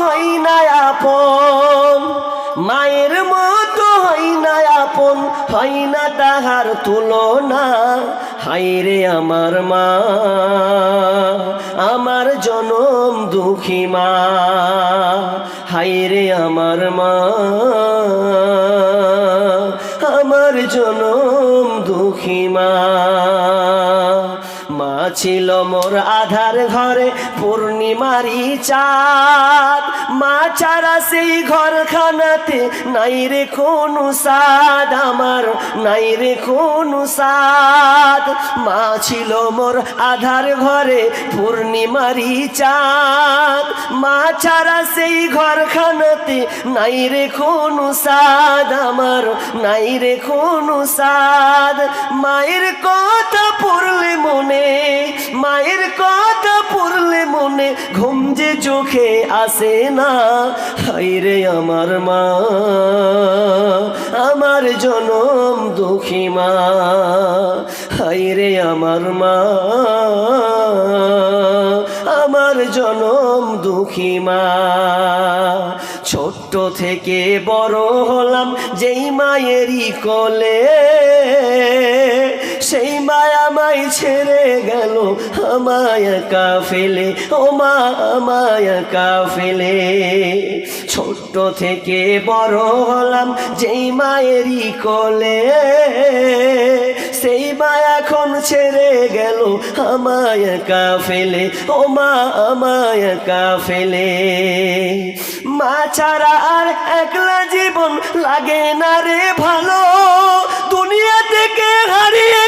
হয় না আপন। মায়ের মতো হয় না আপন, হয় না তাহার তুলনা। হাইরে আমার মা, আমার জনম দুঃখী মা। হাইরে আমার মা, আমার জনম দুঃখী মা। মা ছিল মোর আধার ঘরে, পূর্ণিমারি চাঁদ। মা ছাড়া সেই ঘরখানাতে নাই রে কোনো সাদ আমার নাই রে কোনো সাদ মা ছিল মোর আধার ঘরে, পূর্ণিমারি চাঁদ। মা ছাড়া সেই ঘরখানাতে নাই রে কোনো সাদ আমার নাই রে কোনো সাদ মায়ের কথা পড়লে মনে ঘুম যে চোখে আসে না হাইরে আমার মা, আমার জনম দুঃখী মা হাইরে আমার মা, আমার জনম দুঃখী মা। ছোট্ট থেকে বড় হলাম যেই মায়েরই কোলে ছেড়ে গেল আমায় একা ফেলে ও মা আমায় একা ফেলে ছোট্ট থেকে বড় হলাম যেই মায়েরই কোলে, সেই মা এখন ছেড়ে গেল আমায় একা ফেলে ও মা আমায় একা ফেলে মা ছাড়া আর একলা জীবন লাগে না রে ভালো দুনিয়া থেকে হারিয়ে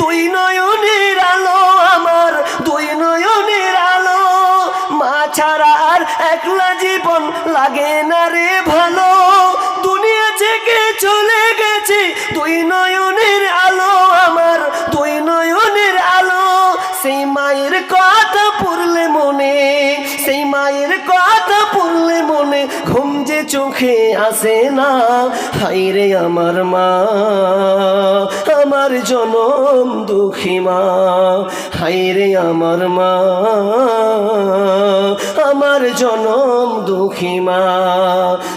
দুই নয়নের আলো আমার, দুই নয়নের আলো। মা ছাড়া আর একলা জীবন লাগে না রে ভালো। দুনিয়া থেকে চলে গেছে, দুই নয়নের আলো আমার, দুই নয়নের আলো। সেই মায়ের কথা পড়লে মনে, সেই মায়ের কথা পড়লে মনে, ঘুম যে চোখে আসে না। হাইরে আমার মা আমার জনম দুঃখী মা। হাইরে আমার মা। আমার জনম দুঃখী মা।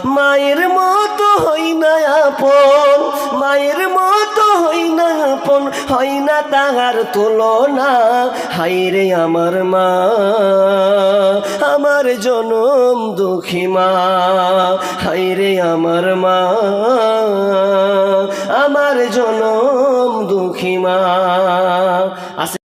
মায়ের মতো হই না আপন, মায়ের মতো হই না আপন হই না তাহার তুলনা। হাইরে আমার মা। আমার জনম দুঃখী মা। হাইরে আমার মা। আমার জনম দুঃখী মা